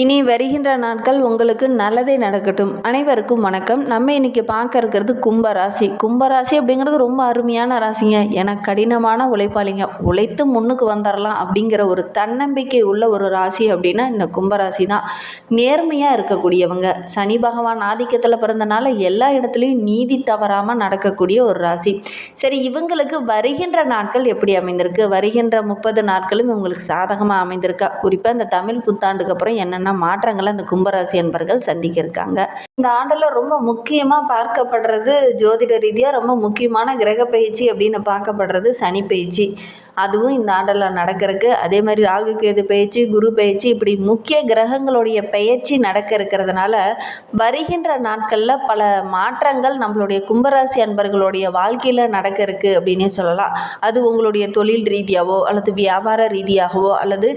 இனி வருகின்ற நாட்கள் உங்களுக்கு நல்லதே நடக்கட்டும். அனைவருக்கும் வணக்கம். நம்ம இன்னைக்கு பார்க்க இருக்கிறது கும்பராசி கும்பராசி அப்படிங்கிறது ரொம்ப அருமையான ராசிங்க. என கடினமான உழைப்பாளிங்க. உழைத்து முன்னுக்கு வந்துடலாம் அப்படிங்கிற ஒரு தன்னம்பிக்கை உள்ள ஒரு ராசி அப்படின்னா இந்த கும்பராசி தான். நேர்மையாக இருக்கக்கூடியவங்க. சனி பகவான் ஆதிக்கத்தில் பிறந்தனால எல்லா இடத்துலையும் நீதி தவறாமல் நடக்கக்கூடிய ஒரு ராசி. சரி இவங்களுக்கு வருகின்ற நாட்கள் எப்படி அமைந்திருக்கு? வருகின்ற முப்பது நாட்களும் இவங்களுக்கு சாதகமாக அமைந்திருக்கா? குறிப்பாக இந்த தமிழ் புத்தாண்டுக்கு அப்புறம் என்னென்ன மாற்றங்களை அந்த கும்பராசி என்பர்கள் சந்திக்க இருக்காங்க இந்த ஆண்டில் ரொம்ப முக்கியமாக பார்க்கப்படுறது ஜோதிட ரீதியாக ரொம்ப முக்கியமான கிரக பயிற்சி அப்படின்னு பார்க்கப்படுறது சனி பயிற்சி. அதுவும் இந்த ஆண்டில் நடக்கிறதுக்கு அதே மாதிரி ராகு கேது பயிற்சி குரு பயிற்சி இப்படி முக்கிய கிரகங்களுடைய பயிற்சி நடக்க இருக்கிறதுனால வருகின்ற நாட்களில் பல மாற்றங்கள் நம்மளுடைய கும்பராசி அன்பர்களுடைய வாழ்க்கையில் நடக்க இருக்கு அப்படின்னே சொல்லலாம். அது உங்களுடைய தொழில் ரீதியாகவோ அல்லது வியாபார ரீதியாகவோ அல்லது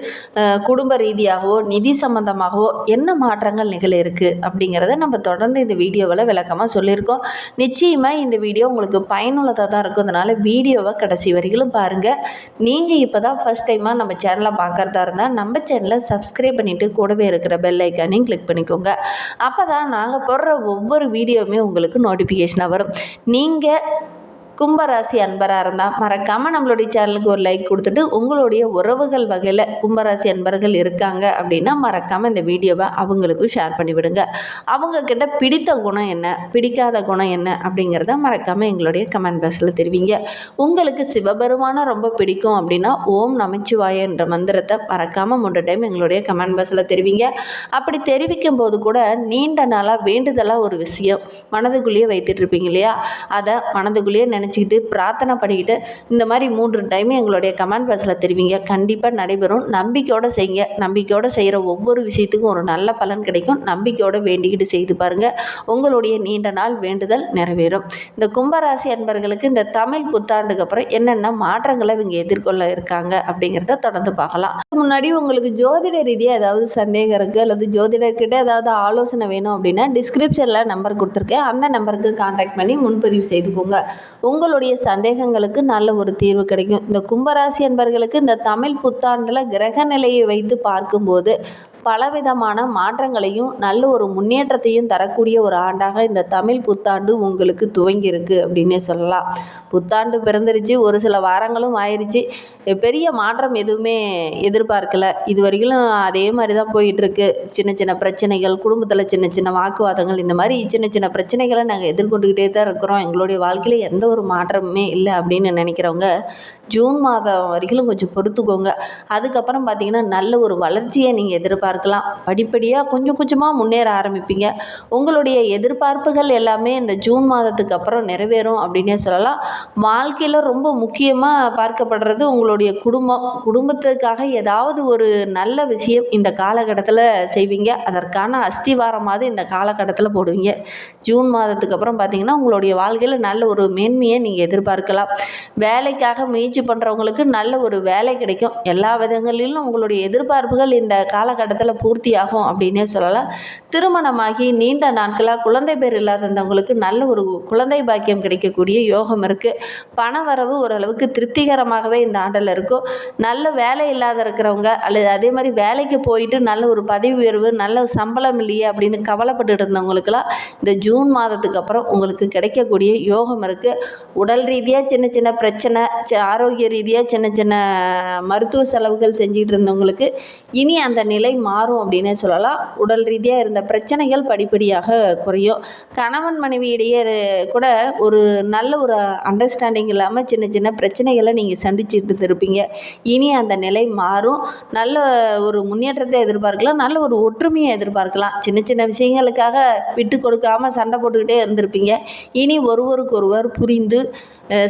குடும்ப ரீதியாகவோ நிதி சம்பந்தமாகவோ என்ன மாற்றங்கள் நிகழ இருக்கு அப்படிங்கிறத நம்ம தொடர்ந்து இந்த வீடியோவில் விளக்கமாக சொல்லியிருக்கோம். நிச்சயமாக இந்த வீடியோ உங்களுக்கு பயனுள்ளதாக தான் இருக்கும். அதனால் வீடியோவை கடைசி வரைகளும் பாருங்கள் நீங்கள் இப்போ தான் ஃபஸ்ட் டைமாக நம்ம சேனலை பார்க்குறதா இருந்தால் நம்ம சேனலை சப்ஸ்கிரைப் பண்ணிவிட்டு கூடவே இருக்கிற பெல் ஐக்கானையும் கிளிக் பண்ணிக்கோங்க. அப்போ தான் நாங்கள் போடுற ஒவ்வொரு வீடியோவுமே உங்களுக்கு நோட்டிஃபிகேஷனாக வரும். நீங்கள் கும்பராசி அன்பராக இருந்தால் மறக்காமல் நம்மளுடைய சேனலுக்கு ஒரு லைக் கொடுத்துட்டு உங்களுடைய உறவுகள் வகையில் கும்பராசி அன்பர்கள் இருக்காங்க அப்படின்னா மறக்காமல் இந்த வீடியோவை அவங்களுக்கும் ஷேர் பண்ணிவிடுங்க. அவங்கக்கிட்ட பிடித்த குணம் என்ன? பிடிக்காத குணம் என்ன? அப்படிங்கிறத மறக்காமல் எங்களுடைய கமெண்ட் பாக்ஸில் தெரிவிங்க. உங்களுக்கு சிவபெருமானை ரொம்ப பிடிக்கும் அப்படின்னா ஓம் நமச்சிவாய என்ற மந்திரத்தை மறக்காமல் மூன்று டைம் எங்களுடைய கமெண்ட் பாக்ஸில் தெரிவிங்க. அப்படி தெரிவிக்கும் போது கூட நீண்ட நாளாக வேண்டுதலாக ஒரு விஷயம் மனதுக்குள்ளேயே வைத்துட்ருப்பீங்க இல்லையா? அதை மனதுக்குள்ளேயே நினச்சிக்கிட்டு பிரார்த்தனை பண்ணிக்கிட்டு இந்த மாதிரி மூன்று டைம் எங்களுடைய கமெண்ட் பாக்ஸில் தெரிவிங்க. கண்டிப்பாக நடைபெறும். நம்பிக்கையோடு செய்யுங்க. நம்பிக்கையோடு செய்கிற ஒவ்வொரு விஷயத்துக்கும் ஒரு நல்ல பலன் கிடைக்கும். நம்பிக்கையோடு வேண்டிக்கிட்டு செய்து பாருங்கள் உங்களுடைய நீண்ட நாள் வேண்டுதல் நிறைவேறும். இந்த கும்பராசி அன்பர்களுக்கு இந்த தமிழ் புத்தாண்டுக்கு அப்புறம் என்னென்ன மாற்றங்களை இவங்க எதிர்கொள்ள இருக்காங்க அப்படிங்கிறத தொடர்ந்து பார்க்கலாம். அதுக்கு முன்னாடி உங்களுக்கு ஜோதிட ரீதியாக ஏதாவது சந்தேகம் இருக்குது அல்லது ஜோதிடர்கிட்ட ஏதாவது ஆலோசனை வேணும் அப்படின்னா டிஸ்கிரிப்ஷனில் நம்பர் கொடுத்துருக்கேன். அந்த நம்பருக்கு காண்டாக்ட் பண்ணி முன்பதிவு செய்துக்கோங்க உங்களுடைய சந்தேகங்களுக்கு நல்ல ஒரு தீர்வு கிடைக்கும். இந்த கும்பராசி என்பர்களுக்கு இந்த தமிழ் புத்தாண்டில் கிரக நிலையை வைத்து பார்க்கும்போது பலவிதமான மாற்றங்களையும் நல்ல ஒரு முன்னேற்றத்தையும் தரக்கூடிய ஒரு ஆண்டாக இந்த தமிழ் புத்தாண்டு உங்களுக்கு துவங்கியிருக்கு அப்படின்னே சொல்லலாம். புத்தாண்டு பிறந்துருச்சு ஒரு சில வாரங்களும் ஆயிடுச்சு பெரிய மாற்றம் எதுவுமே எதிர்பார்க்கல. இது வரைக்கும் அதே மாதிரி தான் போயிட்டுருக்கு. சின்ன சின்ன பிரச்சனைகள் குடும்பத்தில் சின்ன சின்ன வாக்குவாதங்கள் இந்த மாதிரி சின்ன சின்ன பிரச்சனைகளை நாங்கள் எதிர்கொண்டுக்கிட்டே தான் இருக்கிறோம். எங்களுடைய வாழ்க்கையில் எந்த ஒரு மாற்றமுமே இல்லை அப்படின்னு நினைக்கிறவங்க ஜூன் மாதம் வரைக்கும் கொஞ்சம் பொறுத்துக்கோங்க. அதுக்கப்புறம் பார்த்தீங்கன்னா நல்ல ஒரு வளர்ச்சியை நீங்கள் எதிர்பார்க்க பார்க்கலாம். படிப்படியாக கொஞ்சம் கொஞ்சமாக முன்னேற ஆரம்பிப்பீங்க. உங்களுடைய எதிர்பார்ப்புகள் எல்லாமே இந்த ஜூன் மாதத்துக்கு அப்புறம் நிறைவேறும் அப்படின்னே சொல்லலாம். வாழ்க்கையில் ரொம்ப முக்கியமாக பார்க்கப்படுறது உங்களுடைய குடும்பம். குடும்பத்துக்காக ஏதாவது ஒரு நல்ல விஷயம் இந்த காலகட்டத்தில் செய்வீங்க. அதற்கான அஸ்திவாரமாவது இந்த காலகட்டத்தில் போடுவீங்க. ஜூன் மாதத்துக்கு அப்புறம் பார்த்தீங்கன்னா உங்களுடைய வாழ்க்கையில் நல்ல ஒரு மேன்மையை நீங்கள் எதிர்பார்க்கலாம். வேலைக்காக முயற்சி பண்ணுறவங்களுக்கு நல்ல ஒரு வேலை கிடைக்கும். எல்லா விதங்களிலும் உங்களுடைய எதிர்பார்ப்புகள் இந்த காலகட்டத்தில் பூர்த்தியாகும் அப்படின்னே சொல்லலாம் திருமணமாகி நீண்ட நாட்களாக குழந்தை பேர் இல்லாதவங்களுக்கு நல்ல ஒரு குழந்தை பாக்கியம் கிடைக்கக்கூடிய யோகம் இருக்குது பண வரவு ஓரளவுக்கு திருப்திகரமாகவே இந்த ஆண்டில் இருக்கும். நல்ல வேலை இல்லாத இருக்கிறவங்க அல்லது அதே மாதிரி வேலைக்கு போயிட்டு நல்ல ஒரு பதவி உயர்வு நல்ல சம்பளம் இல்லையே அப்படின்னு கவலைப்பட்டுட்டு இருந்தவங்களுக்கெல்லாம் இந்த ஜூன் மாதத்துக்கு அப்புறம் உங்களுக்கு கிடைக்கக்கூடிய யோகம் இருக்குது உடல் ரீதியாக சின்ன சின்ன பிரச்சனை சி- ஆரோக்கிய ரீதியாக சின்ன சின்ன மருத்துவ செலவுகள் செஞ்சுக்கிட்டு இருந்தவங்களுக்கு இனி அந்த நிலை மா மாறும் அப்படின்னே சொல்லலாம். உடல் ரீதியாக இருந்த பிரச்சனைகள் படிப்படியாக குறையும். கணவன் மனைவி இடையே கூட ஒரு நல்ல ஒரு அண்டர்ஸ்டாண்டிங் இல்லாமல் சின்ன சின்ன பிரச்சனைகளை நீங்கள் சந்திச்சுட்டு இருப்பீங்க. இனி அந்த நிலை மாறும். நல்ல ஒரு முன்னேற்றத்தை எதிர்பார்க்கலாம். நல்ல ஒரு ஒற்றுமையை எதிர்பார்க்கலாம். சின்ன சின்ன விஷயங்களுக்காக விட்டு கொடுக்காமல் சண்டை போட்டுக்கிட்டே இருந்திருப்பீங்க. இனி ஒருவருக்கொருவர் புரிந்து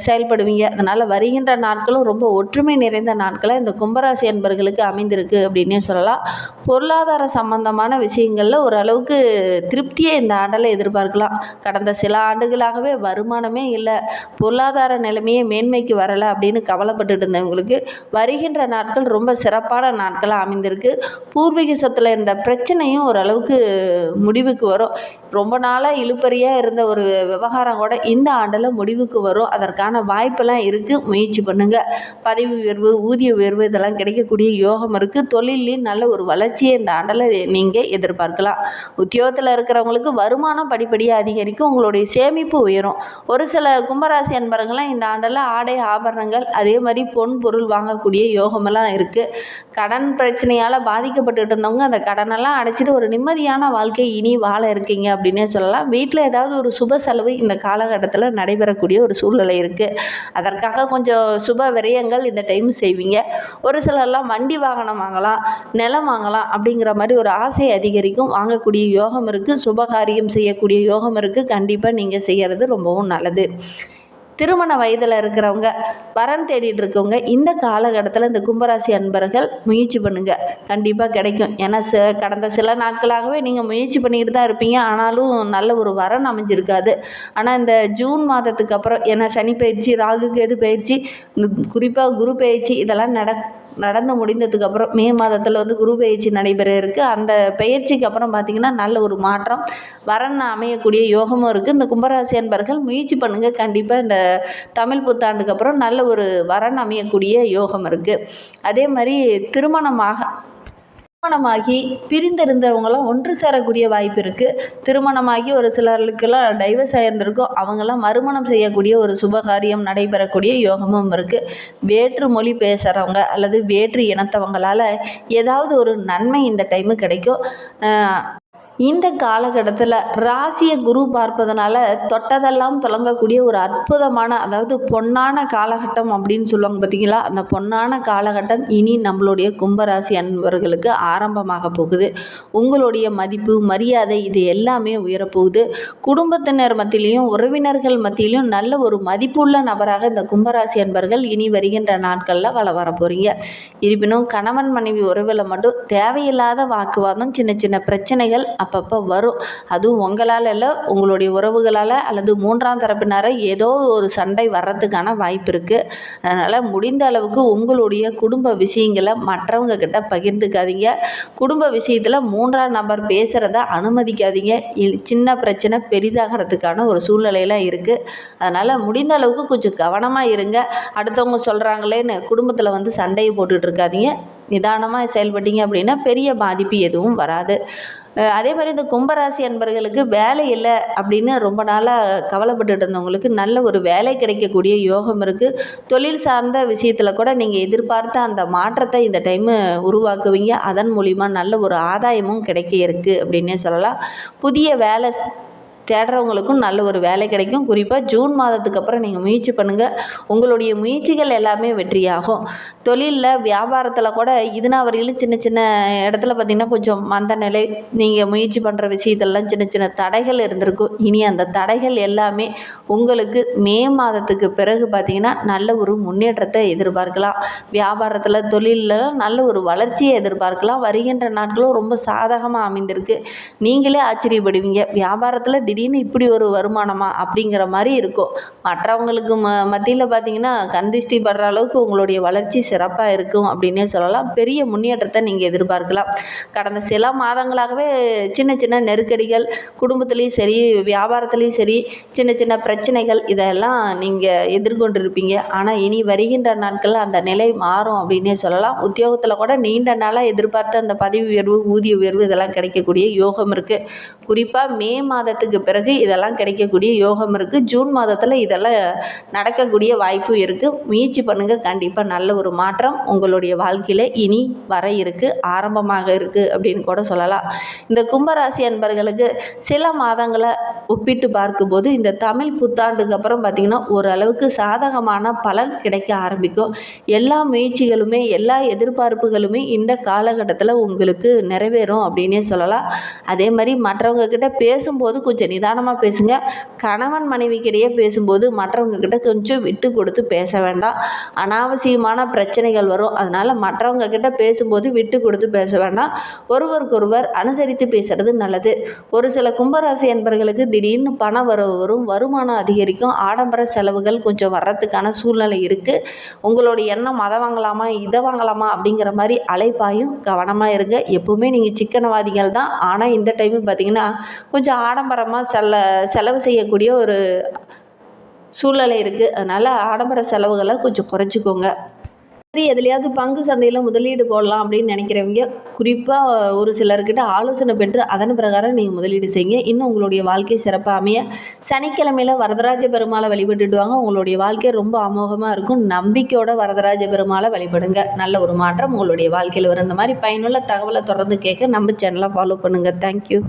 செயல்படுவீங்க. அதனால் வருகின்ற நாட்களும் ரொம்ப ஒற்றுமை நிறைந்த நாட்களை இந்த கும்பராசி அன்பர்களுக்கு அமைந்திருக்கு அப்படின்னே சொல்லலாம். பொருளாதார சம்பந்தமான விஷயங்களில் ஓரளவுக்கு திருப்தியை இந்த ஆண்டில் எதிர்பார்க்கலாம். கடந்த சில ஆண்டுகளாகவே வருமானமே இல்லை. பொருளாதார நிலைமையே மேன்மைக்கு வரலை அப்படின்னு கவலைப்பட்டுட்டு இருந்தவங்களுக்கு வருகின்ற நாட்கள் ரொம்ப சிறப்பான நாட்களாக அமைந்திருக்கு. பூர்வீக சொத்தில் இருந்த பிரச்சனையும் ஓரளவுக்கு முடிவுக்கு வரும். ரொம்ப நாளாக இழுப்பறியாக இருந்த ஒரு விவகாரம் கூட இந்த ஆண்டில் முடிவுக்கு வரும். அதற்கான வாய்ப்பெல்லாம் இருக்குது முயற்சி பண்ணுங்கள் பதவி உயர்வு ஊதிய உயர்வு இதெல்லாம் கிடைக்கக்கூடிய யோகம் இருக்குது தொழிலையும் நல்ல ஒரு வளர்ச்சி வளர்ச்சியை இந்த ஆண்டில் நீங்கள் எதிர்பார்க்கலாம். உத்தியோகத்தில் இருக்கிறவங்களுக்கு வருமானம் படிப்படியாக அதிகரிக்கும் உங்களுடைய சேமிப்பு உயரும். ஒரு சில கும்பராசி அன்பர்கள்லாம் இந்த ஆண்டில் ஆடை ஆபரணங்கள் அதே மாதிரி பொன் பொருள் வாங்கக்கூடிய யோகமெல்லாம் இருக்குது கடன் பிரச்சனையால் பாதிக்கப்பட்டுட்டு இருந்தவங்க அந்த கடனெல்லாம் அடைச்சிட்டு ஒரு நிம்மதியான வாழ்க்கை இனி வாழ இருக்கீங்க அப்படின்னே சொல்லலாம். வீட்டில் ஏதாவது ஒரு சுப செலவு இந்த காலகட்டத்தில் நடைபெறக்கூடிய ஒரு சூழ்நிலை இருக்குது அதற்காக கொஞ்சம் சுப விரயங்கள் இந்த டைம் செய்வீங்க. ஒரு சிலர்லாம் வண்டி வாகனம் வாங்கலாம் நிலம் வாங்கலாம் அப்படிங்கிற மாதிரி ஒரு ஆசை அதிகரிக்கும். வாங்கக்கூடிய யோகம் இருக்குது சுபகாரியம் செய்யக்கூடிய யோகம் இருக்குது கண்டிப்பாக நீங்கள் செய்கிறது ரொம்பவும் நல்லது. திருமண வயதில் இருக்கிறவங்க வரன் தேடிட்டு இருக்கவங்க இந்த காலகட்டத்தில் இந்த கும்பராசி அன்பர்கள் முயற்சி பண்ணுங்கள் கண்டிப்பாக கிடைக்கும். ஏன்னா ச கடந்த சில நாட்களாகவே நீங்கள் முயற்சி பண்ணிக்கிட்டு தான் இருப்பீங்க. ஆனாலும் நல்ல ஒரு வரன் அமைஞ்சிருக்காது. ஆனால் இந்த ஜூன் மாதத்துக்கு அப்புறம் ஏன்னா சனி பயிற்சி ராகு கேது பயிற்சி குறிப்பாக குரு பயிற்சி இதெல்லாம் நட நடந்து முடிந்ததுக்கு அப்புறம் மே மாதத்தில் வந்து குரு பயிற்சி நடைபெற இருக்குது அந்த பயிற்சிக்கு அப்புறம் பார்த்திங்கன்னா நல்ல ஒரு மாற்றம். வரன் அமையக்கூடிய யோகமும் இருக்குது இந்த கும்பராசி அன்பர்கள் முயற்சி பண்ணுங்கள் கண்டிப்பாக இந்த தமிழ் புத்தாண்டுக்கு அப்புறம் நல்ல ஒரு வரன் அமையக்கூடிய யோகம் இருக்குது அதே மாதிரி திருமணமாக திருமணமாகி பிரிந்திருந்தவங்களாம் ஒன்று சேரக்கூடிய வாய்ப்பு இருக்குது திருமணமாகி ஒரு சிலருக்கெல்லாம் டைவர்ஸ் ஆகியிருந்திருக்கும் அவங்கெல்லாம் மறுமணம் செய்யக்கூடிய ஒரு சுபகாரியம் நடைபெறக்கூடிய யோகமும் இருக்குது வேற்று மொழி பேசுகிறவங்க அல்லது வேற்று இனத்தவங்களால் ஏதாவது ஒரு நன்மை இந்த டைமு கிடைக்கும். இந்த காலகட்டத்தில் ராசியை குரு பார்ப்பதனால தொட்டதெல்லாம் தொடங்கக்கூடிய ஒரு அற்புதமான அதாவது பொன்னான காலகட்டம் அப்படின்னு சொல்லுவாங்க பார்த்தீங்களா அந்த பொன்னான காலகட்டம் இனி நம்மளுடைய கும்பராசி அன்பர்களுக்கு ஆரம்பமாக போகுது. உங்களுடைய மதிப்பு மரியாதை இது எல்லாமே உயரப்போகுது. குடும்பத்தினர் மத்தியிலையும் உறவினர்கள் மத்தியிலையும் நல்ல ஒரு மதிப்புள்ள நபராக இந்த கும்பராசி அன்பர்கள் இனி வருகின்ற நாட்களில் வள வர போகிறீங்க இருப்பினும் கணவன் மனைவி உறவில் மட்டும் தேவையில்லாத வாக்குவாதம் சின்ன சின்ன பிரச்சனைகள் அப்பப்போ வரும். அதுவும் உங்களால் இல்லை உங்களுடைய உறவுகளால் அல்லது மூன்றாம் தரப்பினார ஏதோ ஒரு சண்டை வர்றதுக்கான வாய்ப்பு இருக்குது அதனால் முடிந்த அளவுக்கு உங்களுடைய குடும்ப விஷயங்களை மற்றவங்க கிட்ட பகிர்ந்துக்காதீங்க. குடும்ப விஷயத்தில் மூன்றாம் நபர் பேசுகிறத அனுமதிக்காதீங்க. சின்ன பிரச்சனை பெரிதாகிறதுக்கான ஒரு சூழ்நிலையெல்லாம் இருக்குது அதனால் முடிந்த அளவுக்கு கொஞ்சம் கவனமாக இருங்க. அடுத்தவங்க சொல்கிறாங்களேன்னு குடும்பத்தில் வந்து சண்டையை போட்டுட்ருக்காதீங்க நிதானமாக செயல்பட்டீங்க அப்படின்னா பெரிய பாதிப்பு எதுவும் வராது. அதே மாதிரி இந்த கும்பராசி அன்பர்களுக்கு வேலை இல்லை அப்படின்னு ரொம்ப நாளாக கவலைப்பட்டுட்டு இருந்தவங்களுக்கு நல்ல ஒரு வேலை கிடைக்கக்கூடிய யோகம் இருக்குது தொழில் சார்ந்த விஷயத்தில் கூட நீங்கள் எதிர்பார்த்த அந்த மாற்றத்தை இந்த டைமு உருவாக்குவீங்க. அதன் மூலிமா நல்ல ஒரு ஆதாயமும் கிடைக்க இருக்குது அப்படின்னே சொல்லலாம். புதிய வேலை தேடுறவங்களுக்கும் நல்ல ஒரு வேலை கிடைக்கும். குறிப்பாக ஜூன் மாதத்துக்கு அப்புறம் நீங்கள் முயற்சி பண்ணுங்கள் உங்களுடைய முயற்சிகள் எல்லாமே வெற்றியாகும். தொழிலில் வியாபாரத்தில் கூட இதுனா வரையிலும் சின்ன சின்ன இடத்துல பார்த்திங்கன்னா கொஞ்சம் மந்த நிலை நீங்கள் முயற்சி பண்ணுற விஷயத்தெல்லாம் சின்ன சின்ன தடைகள் இருந்திருக்கும். இனி அந்த தடைகள் எல்லாமே உங்களுக்கு மே மாதத்துக்கு பிறகு பார்த்திங்கன்னா நல்ல ஒரு முன்னேற்றத்தை எதிர்பார்க்கலாம். வியாபாரத்தில் தொழிலில் நல்ல ஒரு வளர்ச்சியை எதிர்பார்க்கலாம். வருகின்ற நாட்களும் ரொம்ப சாதகமாக அமைந்திருக்கு. நீங்களே ஆச்சரியப்படுவீங்க. வியாபாரத்தில் திடீர்னு இப்படி ஒரு வருமானமா அப்படிங்கிற மாதிரி இருக்கும். மற்றவங்களுக்கு ம மத்தியில் பார்த்தீங்கன்னா கந்திஷ்டி படுற அளவுக்கு உங்களுடைய வளர்ச்சி சிறப்பாக இருக்கும் அப்படின்னே சொல்லலாம். பெரிய முன்னேற்றத்தை நீங்கள் எதிர்பார்க்கலாம். கடந்த சில மாதங்களாகவே சின்ன சின்ன நெருக்கடிகள் குடும்பத்துலேயும் சரி வியாபாரத்துலேயும் சரி சின்ன சின்ன பிரச்சனைகள் இதெல்லாம் நீங்கள் எதிர்கொண்டிருப்பீங்க. ஆனால் இனி வருகின்ற நாட்களில் அந்த நிலை மாறும் அப்படின்னே சொல்லலாம். உத்தியோகத்தில் கூட நீண்ட நாளாக எதிர்பார்த்த அந்த பதவி உயர்வு ஊதிய உயர்வு இதெல்லாம் கிடைக்கக்கூடிய யோகம் இருக்குது குறிப்பாக மே மாதத்துக்கு பிறகு இதெல்லாம் கிடைக்கக்கூடிய யோகம் இருக்குது ஜூன் மாதத்தில் இதெல்லாம் நடக்கக்கூடிய வாய்ப்பு இருக்குது முயற்சி பண்ணுங்கள் கண்டிப்பாக நல்ல ஒரு மாற்றம் உங்களுடைய வாழ்க்கையில் இனி வர இருக்குது ஆரம்பமாக இருக்குது அப்படின்னு கூட சொல்லலாம். இந்த கும்பராசி அன்பர்களுக்கு சில மாதங்களை ஒப்பிட்டு பார்க்கும்போது இந்த தமிழ் புத்தாண்டுக்கு அப்புறம் பார்த்திங்கன்னா ஓரளவுக்கு சாதகமான பலன் கிடைக்க ஆரம்பிக்கும். எல்லா முயற்சிகளுமே எல்லா எதிர்பார்ப்புகளுமே இந்த காலகட்டத்தில் உங்களுக்கு நிறைவேறும் அப்படின்னே சொல்லலாம். அதே மாதிரி மற்றவங்க கிட்ட பேசும்போது கொஞ்சம் நிதானமாக பேசுங்க. கணவன் மனைவிக்கிடையே பேசும்போது மற்றவங்க கிட்ட கொஞ்சம் விட்டு கொடுத்து பேச வேண்டாம். அனாவசியமான பிரச்சனைகள் வரும். அதனால் மற்றவங்க கிட்ட பேசும்போது விட்டு கொடுத்து பேச வேண்டாம். ஒருவருக்கொருவர் அனுசரித்து பேசுறது நல்லது. ஒரு சில கும்பராசி என்பர்களுக்கு திடீர்னு பண வரவு வரும். வருமானம் அதிகரிக்கும். ஆடம்பர செலவுகள் கொஞ்சம் வர்றதுக்கான சூழ்நிலை இருக்குது உங்களுடைய எண்ணம் அதை வாங்கலாமா இதை வாங்கலாமா அப்படிங்கிற மாதிரி அலைப்பாயும் கவனமாக இருங்க. எப்பவுமே நீங்கள் சிக்கனவாதிகள் தான். ஆனால் இந்த டைமு பார்த்தீங்கன்னா கொஞ்சம் ஆடம்பரமாக செல்ல செலவு செய்யக்கூடிய ஒரு சூழ்நிலை இருக்குது அதனால் ஆடம்பர செலவுகளை கொஞ்சம் குறைச்சிக்கோங்க. சரி எதுலையாவது பங்கு சந்தையில் முதலீடு போடலாம் அப்படின்னு நினைக்கிறவங்க குறிப்பாக ஒரு சிலர்கிட்ட ஆலோசனை பெற்று அதன் பிரகாரம் நீங்கள் முதலீடு செய்யுங்க. இன்னும் உங்களுடைய வாழ்க்கை சிறப்பாக அமைய. சனிக்கிழமையில் வரதராஜ பெருமாளை வழிபட்டுட்டு வாங்க. உங்களுடைய வாழ்க்கை ரொம்ப அமோகமாக இருக்கும். நம்பிக்கையோட வரதராஜ பெருமாளை வழிபடுங்க. நல்ல ஒரு மாற்றம் உங்களுடைய வாழ்க்கையில் வரும். இந்த மாதிரி பயனுள்ள தகவலை தொடர்ந்து கேட்க நம்ம சேனலை ஃபாலோ பண்ணுங்கள் தேங்க்யூ